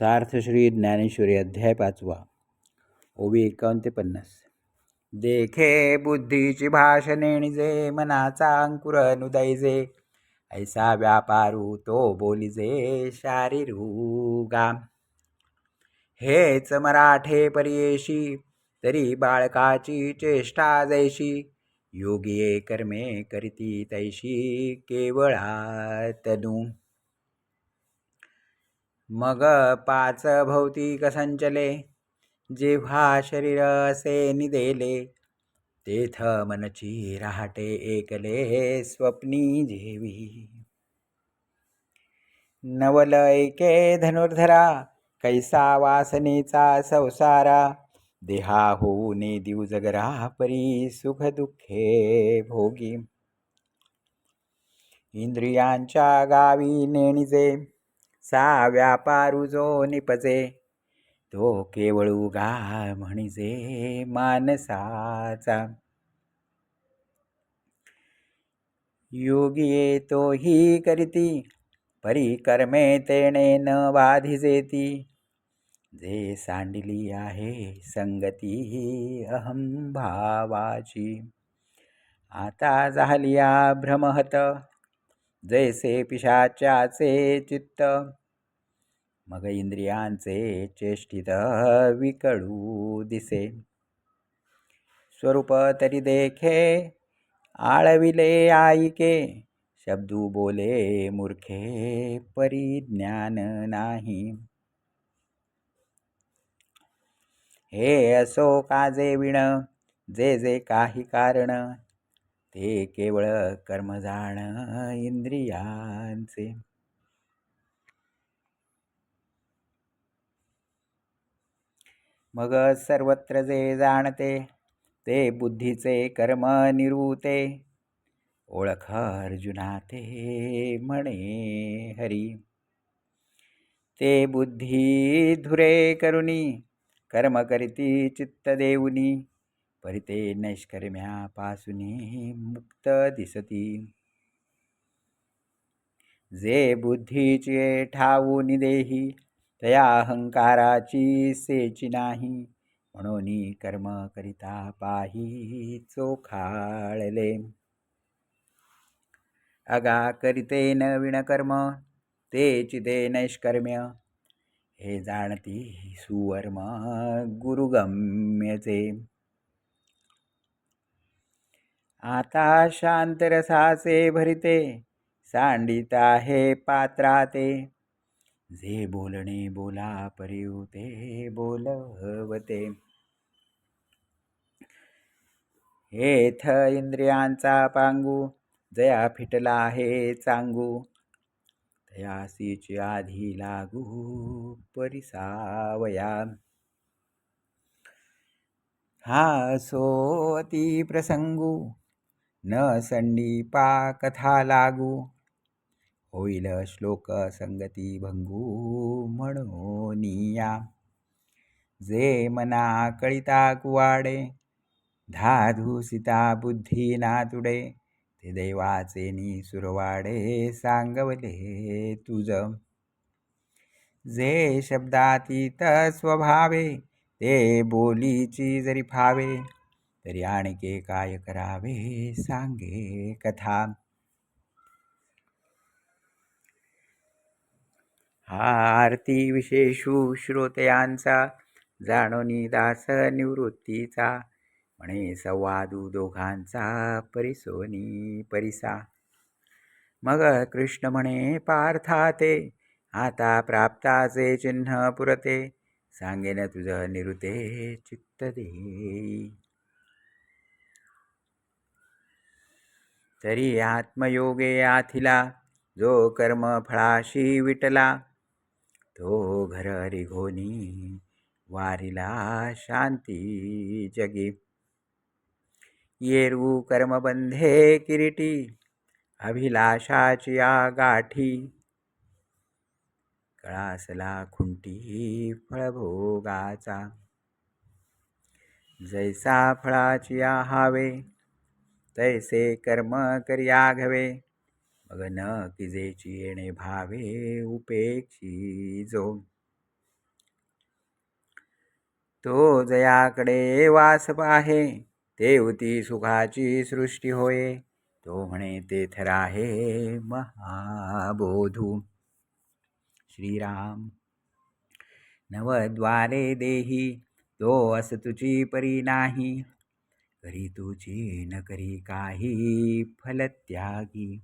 सार्थ श्री ज्ञानेश्वरी अध्याय पाचवा. ओवी एकावन्न ते पन्नास. देखे बुद्धीची भाषणे निजे मनाचा अंकुर नुदैजे ऐसा व्यापारू तो बोलिजे शारीरुगा हेच मराठे परियेशी तरी बाळकाची चेष्टा जैशी. योगिये कर्मे करीती तैशी केवळा तनू. मग पाच भौतिक संचले जेव्हा शरीर असे निदेले तेथ मनची राहटे एकले स्वप्नी जेवी. नवल एके धनुर्धरा कैसा वासनेचा संसारा देहा होऊने दिव जगरा परी सुख दुःखे भोगी. इंद्रियांच्या गावी नेणिजे सा व्यापारू जो निपजे तो केवळ उगा म्हणजे मानसाचा योगी तो ही करीती परिकर्मे तेणे न बाधिजेती जे सांडली आहे संगती अहम भावाची. आता झालिया भ्रमहत जैसे पिशाच्याचे चित्त मग इंद्रियांचे चेष्टित विकळू दिसे. स्वरूप तरी देखे आळविले आईके शब्दू बोले मूर्खे परिज्ञान नाही. हे असो काजे विण जे जे काही कारण ते केवळ कर्मजाण इंद्रियांचे. मग सर्वत्र जे जाणते ते बुद्धीचे कर्म निरूते. ओळख अर्जुना ते म्हणे हरी. ते बुद्धी धुरे करुणी कर्म करीती चित्त देऊनी परिते नैष्कर्म्यापासून मुक्त दिसती. जे बुद्धीचे ठाऊनी देही तया अहंकाराची सेची नाही. म्हणून कर्म करिता पाही चोखाळले अगा करिते नवीन कर्म ते चिते नैष्कर्म्य. हे जाणती सुवर्म गुरुगम्यचे. आता शांतरसाचे भरिते सांडिता हे पात्राते. जे बोलणे बोला परिवते बोलवते. हेथ इंद्रियांचा पांगू जया फिटला हे चांगू. तयासीची आधी लागू परिसावया. हा सोती प्रसंगू न संडीपा कथा लागू. होईल श्लोक संगती भंगू म्हणूनिया. जे मना कळिता कुवाडे धाधू बुद्धी नातुडे ते देवाचे नी सुरवाडे सांगवले तुझ जे शब्दातीत स्वभावे ते बोलीची जरी फावे तरी आणखी काय करावे सांगे कथा. हा आरती विशेषू श्रोतयांचा जाणोनी दास निवृत्तीचा म्हणे संवादू दोघांचा परिसोनी परिसा. मग कृष्ण म्हणे पार्थाते आता प्राप्ताचे चिन्ह पुरते सांगेन तुझं निरुते चित्त देई तरी आत्मयोगे आथिला जो कर्म फळाशी विटला तो घर घोनी वारिला शांती जगी. येरू कर्मबंधे किरीटी अभिलाषाची गाठी कळासला खुंटी फळभोगाचा. जैसा फळाची हावे तैसे कर्म करिया घवे. मग न किजेची येणे भावे उपेक्षी जो तो जयाकडे वास पाहे देवती सुखाची सृष्टी होय. तो म्हणे तेथ राहे महाबोधू. श्रीराम नवद्वारे देही तो अस तुझी परी नाही. करी तुझी न करी काही फलत्यागी.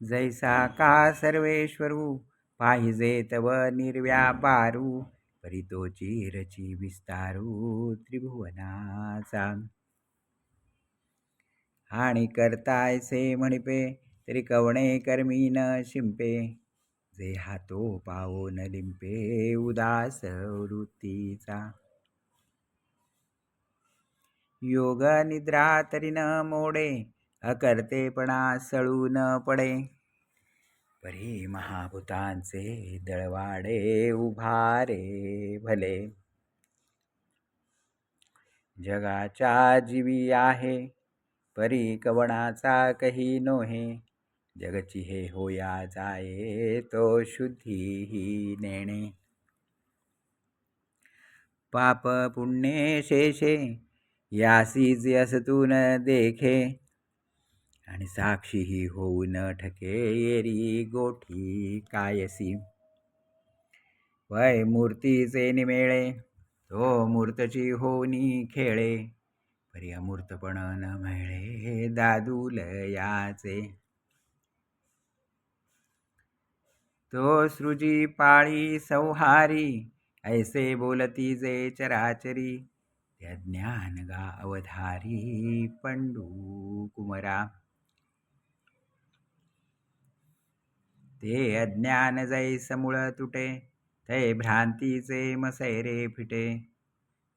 जैसा का सर्वेश्वरू पाहिजे तव निर्व्यापारू परी तो चिरची विस्तारू त्रिभुवनाचा आणि करतायसे म्हणपे तरी कवणे कर्मी न शिंपे जे हातो पावो न लिंपे उदास वृत्तीचा। योग निद्रा तरी न मोडे अकर्तेपणा सळू न पडे. परी महाभूतांचे दळवाडे उभारे भले. जगाच्या जीवी आहे परी कवणाचा कही नोहे. जगची हे होया जाये तो शुद्धी ही नेणे. पाप पुण्ये शेषे यासीच असतून देखे. आणि साक्षीही होऊ न ठके येरी गोठी कायसी. वय मूर्तीचे निमेळे तो मूर्तची होनी खेळे. परी अमूर्तपण न मिळे दादूल याचे तो सृजी पाळी संहारी ऐसे बोलती जे चराचरी. त्या ज्ञान गा अवधारी पंडू कुमरा. ते अज्ञान जैस मूळ तुटे ते भ्रांतीचे मसैरे फिटे.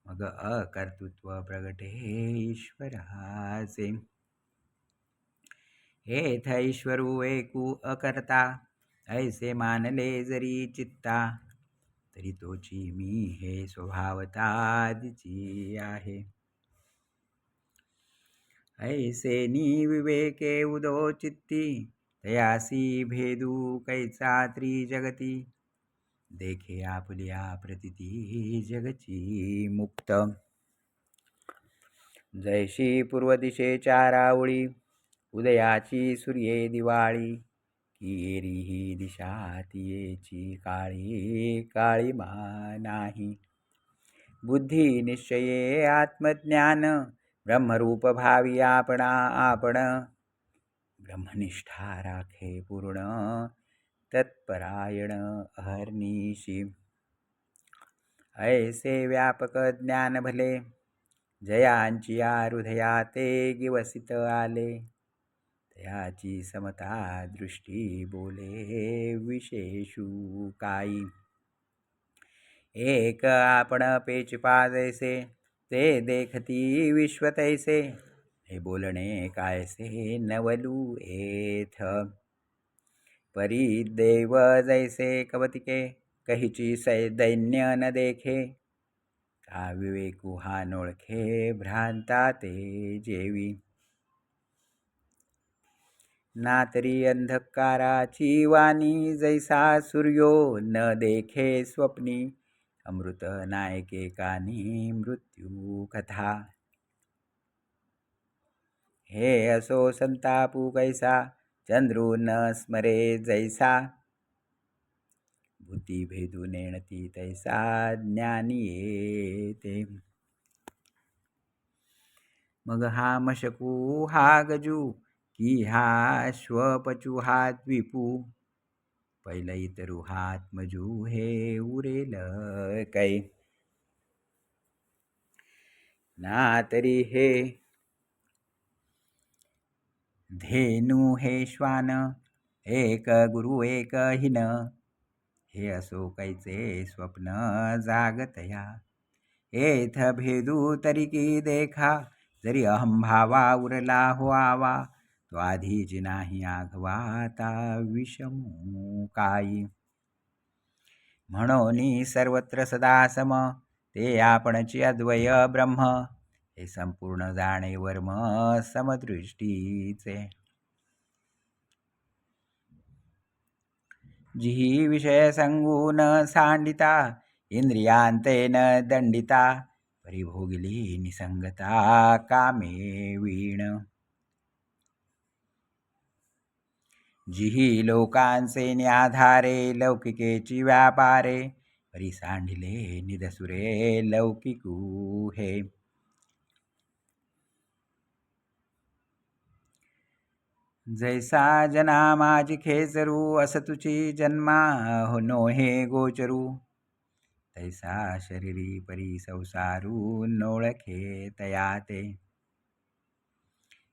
मग अकर्तृत्व प्रगटे ईश्वराचे. हे ईश्वरू एकू अकर्ता ऐसे मानले जरी चित्ता तरी तोची मी हे स्वभावतादिची आहे. ऐसे नी विवेके उदो चित्ती तयासी भेदू कैचा त्रिजगती देखे आपल्या प्रतिती जगची मुक्त. जैशी पूर्व दिशे चारावळी उदयाची सूर्ये दिवाळी किरी ही दिशा तियेची काळी काळी मा नाही. बुद्धी निश्चये आत्मज्ञान ब्रह्मरूप भावी आपणा आपण ब्रह्मनिष्ठा राखे पूर्ण तत्परायण अहर्निशी। ऐसे व्यापक ज्ञान भले जयांची हृदया ते गिवसित आले तयाची समता दृष्टी बोले विशेषू काई। एक आपण पेचपा जैसे ते देखती विश्व तैसे। हे बोलणे कायसे नवलू एथ परी देव जैसे कवतिके कहीची सै दैन्य न देखे? का विवेकू हा नोळखे भ्रांता ते जेवी? ना तरी अंधकाराची वाणी जैसा सूर्यो न देखे स्वप्नी अमृत नायके कानी मृत्यू कथा। हे असो संतापू कैसा चंद्रू न स्मरे जैसा. भूती भेदू नेणती तैसा ज्ञानी येते. मग हा मशकू हा गजू की हा श्वपचू हा द्विपू. पहिलं इतरू हात मजू हे उरेल कै ना तरी हे धेनू हे श्वान एक गुरु एक हिन. हे असो कैचे स्वप्न जागतया एथ भेदू तरी की देखा जरी अहंभावा उरला हो आवा तो आधीच नाही आघवाता विषमू काही म्हणून सर्वत्र सदा सम ते आपणची अद्वय ब्रह्म. हे संपूर्ण जाणे वर्म समदृष्टीचे. जिही विषय संगून सांडिता इंद्रियांतेन दंडिता परिभोगिली निसंगता कामे वीण. जिही लोकांचे न्याधारे लौकिकेची व्यापारे परी सांडिले निदसुरे लौकिकू हे. जैसा जना माझी खेचरू असतुची जन्मा हो नो हे गोचरू. तैसा शरीरी परी संसारू नोळखे तयाते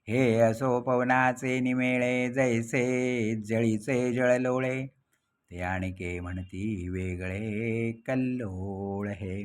हे असो पवनाचे निमेळे जैसे जळीचे जळलोळे ते आणिके म्हणती वेगळे कल्लोळ हे.